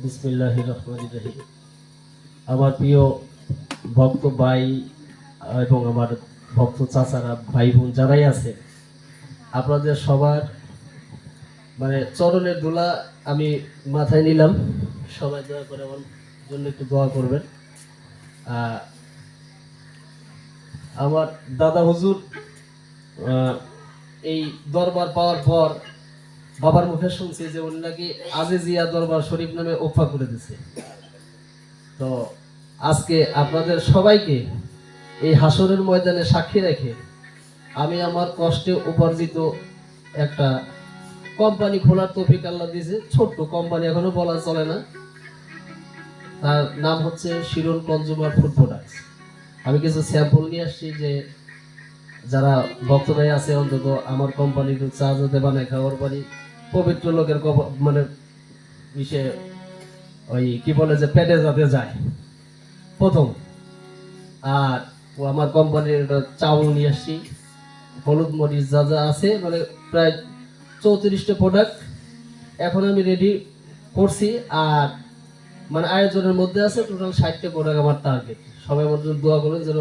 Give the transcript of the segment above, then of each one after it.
বিসমিল্লাহ আমার প্রিয় ভক্ত ভাই এবং আমার ভক্ত চাচারা, ভাই বোন যারাই আছে, আপনাদের সবার মানে চরণের দোলা আমি মাথায় নিলাম। সবাই দয়া করে আমার জন্য একটু দোয়া করবেন। আমার দাদা হুজুর এই দরবার পাওয়ার পর বাবার মুখে শুনছি যে উনি নাকি আজিজিয়া দরবার শরীফ নামে ওফা করে দিছে। তো আজকে আপনাদের সবাইকে এই হাসরের ময়দানে সাক্ষী রেখে আমি আমার কষ্টে উপার্জিত একটা কোম্পানি খোলার তৌফিক আল্লাহ দিয়েছে। ছোট্ট কোম্পানি, এখনও বলা চলে না। তার নাম হচ্ছে শিরন কনজুমার ফুড প্রোডাক্টস। আমি কিছু স্যাম্পল নিয়ে আসছি যে যারা ভক্তরাই আছে অন্তত আমার কোম্পানির চা যাতে বানায় খাওয়ার পারি পবিত্র লোকের মানে ইসে ওই কি বলে যে পেটে যাতে যায়। প্রথম। আর ও আমার কোম্পানির চাউল নিয়ে আসছি। হলুদ মরিচ যা যা আছে মানে প্রায় চৌত্রিশটা প্রোডাক্ট এখন আমি রেডি করছি। আর মানে আয়োজনের মধ্যে আছে টোটাল ষাটটা প্রোডাক্ট আমার টার্গেট সবাই আমার জন্য দোয়া করবেন যেন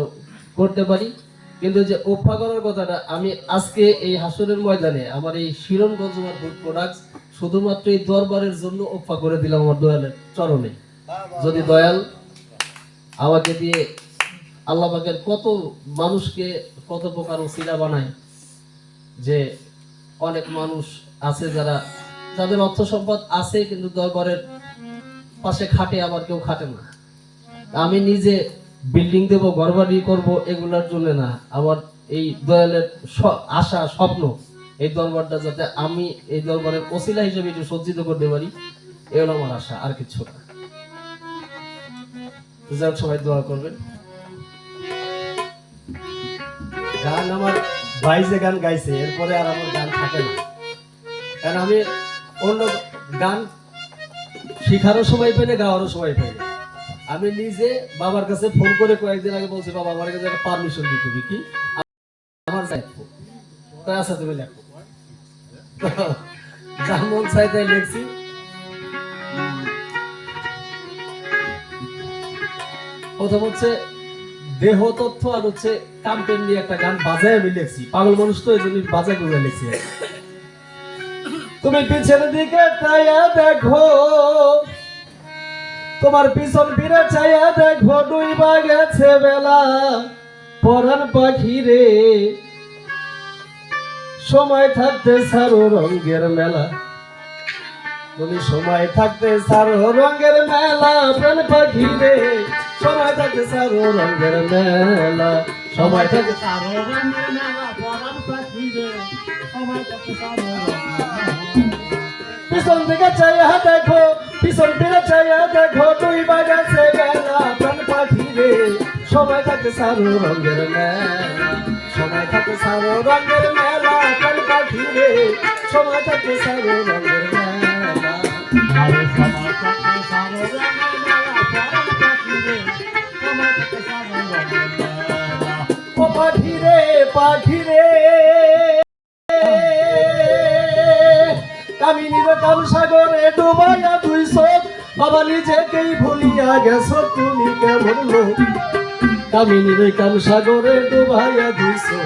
করতে পারি। কিন্তু যে ওফা করার কথাটা, আমি আজকে এই হাসরের ময়দানে আমার এই শিরন কনজুমার ফুড প্রোডাক্টস শুধুমাত্র এই দরবারের জন্য ওফা করে দিলাম আমার দয়ালের চরণে। যদি দয়াল আমাকে দিয়ে আল্লাহ পাকের কত মানুষকে কত প্রকার উসিলা বানায় যে অনেক মানুষ আছে যারা, যাদের অর্থ সম্পদ আছে কিন্তু দরবারের পাশে খাটে, আবার কেউ খাটে না। আমি নিজে বিল্ডিং দেবো, ঘরবাড়ি করব, এগুলোর জন্য না। আমার এই দয়ালের আশা, স্বপ্ন, এই দরবারটা যাতে আমি এই দরবারের ওসিলা হিসেবে একটু সজ্জিত করতে পারি, এ হলো আমার আশা, আর কিছু না। সবাই দোয়া করবেন। গান আমার যে গান গাইছে, এরপরে আর আমার গান থাকে না। কারণ আমি অন্য গান শিখারও সময় পাই না, গাওয়ারও সময় পাই না। আমি নিজে বাবার কাছে ফোন করে কয়েকদিন আগে বলছি, বাবা, আমার কাছে একটা পারমিশন দিতে কি? আমার দায়িত্ব তাই আচ্ছা তুমি লেখো। চাই তাই লিখছি। প্রথম হচ্ছে দেহ তথ্য আর হচ্ছে কাম্পেন নিয়ে একটা গান বাজায় আমি লিখছি। পাগল মানুষ তো এই জন্য বাজায় করে লিখছি। তুমি পিছনের দিকে চাইয়া দেখো তোমার পিছন ফিরে চাইয়া দেখো ডুইবা গেছে বেলা। পরান পাখি রে, সময় থাকতে সারো রঙের মেলা। তুমি সময় থাকতে সারো রঙের মেলা, প্রাণ পাখি রে, সময় থাকতে সারো রঙের মেলা। সময় থাকতে সারো রঙের মেলা, পরাণ পাখি রে, সময় থাকতে সারো পিছন দিকে চাইয়া দেখো পিছন ফিরে চাইয়া দেখো তুই বাজাছে বেলা প্রাণ পাখি রে সময় থাকে সারো রঙের মেলা। সময় থাকে সারো রঙের মেলা, প্রাণ পাখি রে সময় থাকে সারো রঙের মেলা পাখি রে পাখি রে কামিনীর কাম সাগরে ডুবাইয়া তুই সব বাবা নিজেকেই ভুলিয়া গেছো, তুমি কেমন লোক? কামিনীর কাম সাগরে ডুবাইয়া তুই সব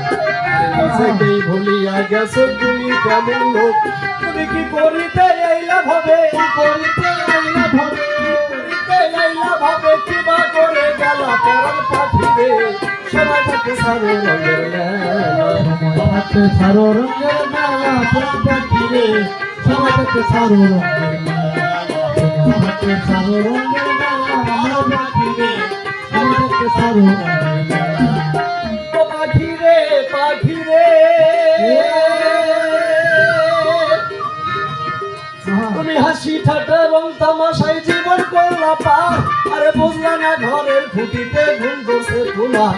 নিজেকেই ভুলিয়া গেছো, তুমি কেমন লোক? তুমি কি সবাই সারো রঙের মেলা ও পাখি রে পাখি রে। তুমি হাসি ঠাট্টা এবং তামাশাই জীবন করলা পার আরে বুঝলা না ঘরের খুঁটিতে ঘুম ধরছে তোমার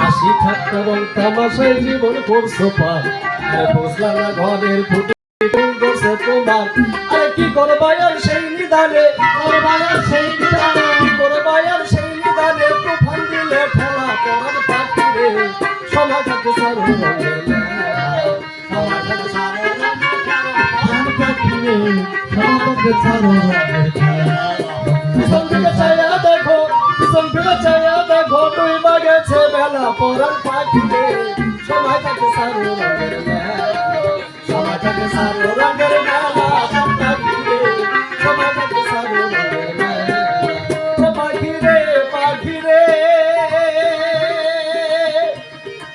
হাসি ঠাট্টা এবং তামাশাই জীবন করছ পার আরে বুঝলা না ঘরের খুঁটিতে ধরছে তোমার। আরে কি করবা আর সেই নিদানে? করবা আর সেই নিদানে? কি করবা আর সেই নিদানে? তুফান দিলে ঠেলা পরান পাখি রে সমাজ থাকে সারো রঙের মেলা। সমাজ থাকে সারো রঙের মেলা। আমার পাখি রে সবাই থাকতে থাকতে সারো রঙের মেলা পিছন দিকে চাইয়া দেখো দেখো তুই বাগেছে বেলা পরার পাখিতে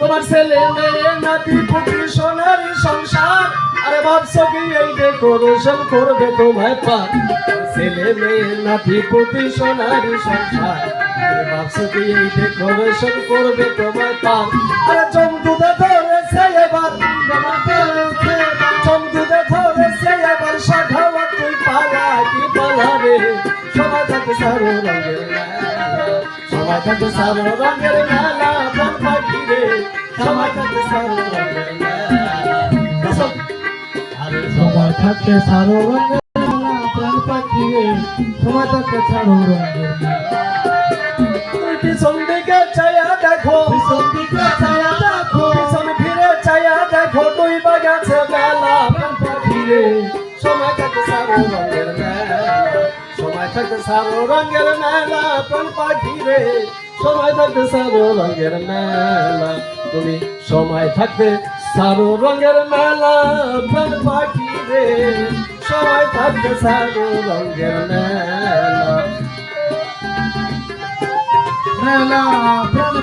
তোমার ছেলে মেয়ে, নাতি পুত্র সোনারি সংসার। আরে ভাবছ কি এই ডেকোরেশন করবে তোমায় পার ছেলে মেয়ে, নাতি পুত্র সোনারি সংসার। সবাই থাকে সারো রঙের সবাই থাকে সারো সময় থাকতে সারো প্রাণ পাখি রে সময় থাকতে সারো পিছন দিকে চাইয়া দেখো পিছন দিকে ছায়া দেখো পিছন ফিরে চাইয়া দেখো তুই বাগাছে বেলা প্রাণ পাখি রে সময় থাকে সারো রঙের মেলা সময় থাকে সারো রঙের মেলা প্রাণ পাখি রে সময় থাকতে সারো রঙের মেলা। তুমি সময় থাকতে সারো রঙের মেলা, প্রাণ পাখি রে সময় থাকতে সারো রঙের মেলা। মেলা, প্রাণ